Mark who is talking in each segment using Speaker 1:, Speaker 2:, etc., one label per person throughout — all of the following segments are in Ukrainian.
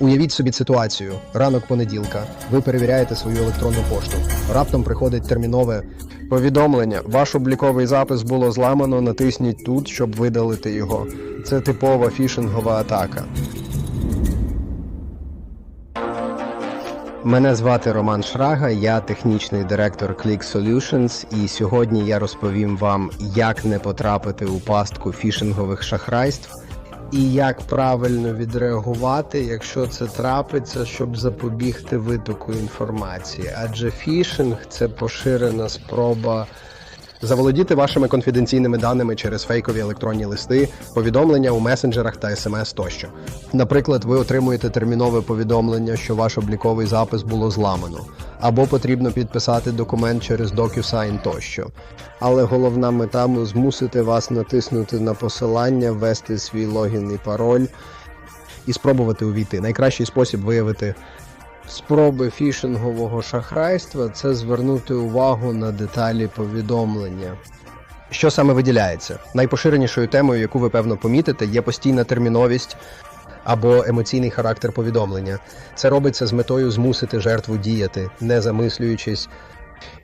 Speaker 1: Уявіть собі ситуацію. Ранок понеділка. Ви перевіряєте свою електронну пошту. Раптом приходить термінове повідомлення. Ваш обліковий запис було зламано. Натисніть тут, щоб видалити його. Це типова фішингова атака. Мене звати Роман Шрага, я технічний директор Click Solutions, і сьогодні я розповім вам, як не потрапити у пастку фішингових шахрайств і як правильно відреагувати, якщо це трапиться, щоб запобігти витоку інформації. Адже фішинг це поширена спроба заволодіти вашими конфіденційними даними через фейкові електронні листи, повідомлення у месенджерах та смс тощо. Наприклад, ви отримуєте термінове повідомлення, що ваш обліковий запис було зламано, або потрібно підписати документ через DocuSign тощо. Але головна мета – змусити вас натиснути на посилання, ввести свій логін і пароль і спробувати увійти. Найкращий спосіб виявити спроби фішингового шахрайства це звернути увагу на деталі повідомлення. Що саме виділяється? Найпоширенішою темою, яку ви певно помітите, є постійна терміновість або емоційний характер повідомлення. Це робиться з метою змусити жертву діяти, не замислюючись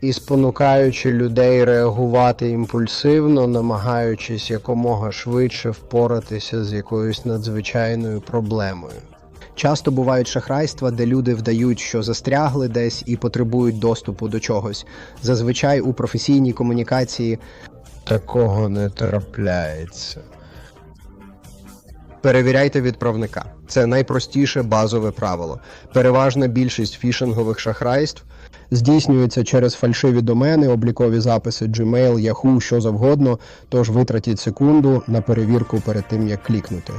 Speaker 1: і спонукаючи людей реагувати імпульсивно, намагаючись якомога швидше впоратися з якоюсь надзвичайною проблемою. Часто бувають шахрайства, де люди вдають, що застрягли десь і потребують доступу до чогось. Зазвичай у професійній комунікації такого не трапляється. Перевіряйте відправника. Це найпростіше базове правило. Переважна більшість фішингових шахрайств здійснюється через фальшиві домени, облікові записи Gmail, Yahoo, що завгодно. Тож витратіть секунду на перевірку перед тим, як клікнути.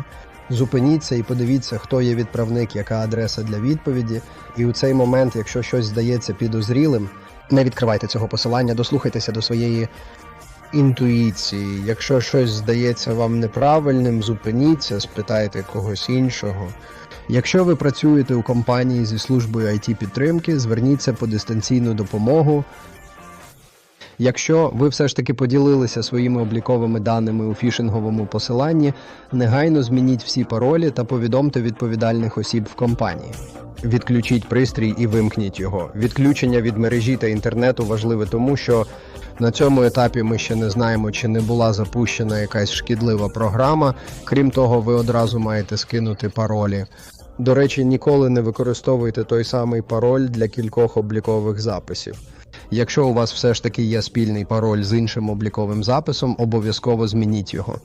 Speaker 1: Зупиніться і подивіться, хто є відправник, яка адреса для відповіді. І у цей момент, якщо щось здається підозрілим, не відкривайте цього посилання, дослухайтеся до своєї інтуїції. Якщо щось здається вам неправильним, зупиніться, спитайте когось іншого. Якщо ви працюєте у компанії зі службою it підтримки, зверніться по дистанційну допомогу. Якщо ви все ж таки поділилися своїми обліковими даними у фішинговому посиланні, негайно змініть всі паролі та повідомте відповідальних осіб в компанії. Відключіть пристрій і вимкніть його. Відключення від мережі та інтернету важливе тому, що на цьому етапі ми ще не знаємо, чи не була запущена якась шкідлива програма. Крім того, ви одразу маєте скинути паролі. До речі, ніколи не використовуйте той самий пароль для кількох облікових записів. Якщо у вас все ж таки є спільний пароль з іншим обліковим записом, обов'язково змініть його.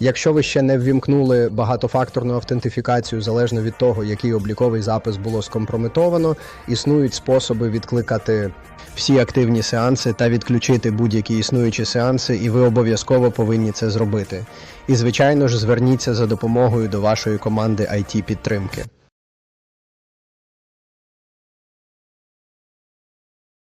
Speaker 1: Якщо ви ще не ввімкнули багатофакторну автентифікацію залежно від того, який обліковий запис було скомпрометовано, існують способи відкликати всі активні сеанси та відключити будь-які існуючі сеанси, і ви обов'язково повинні це зробити. І звичайно ж, зверніться за допомогою до вашої команди IT підтримки.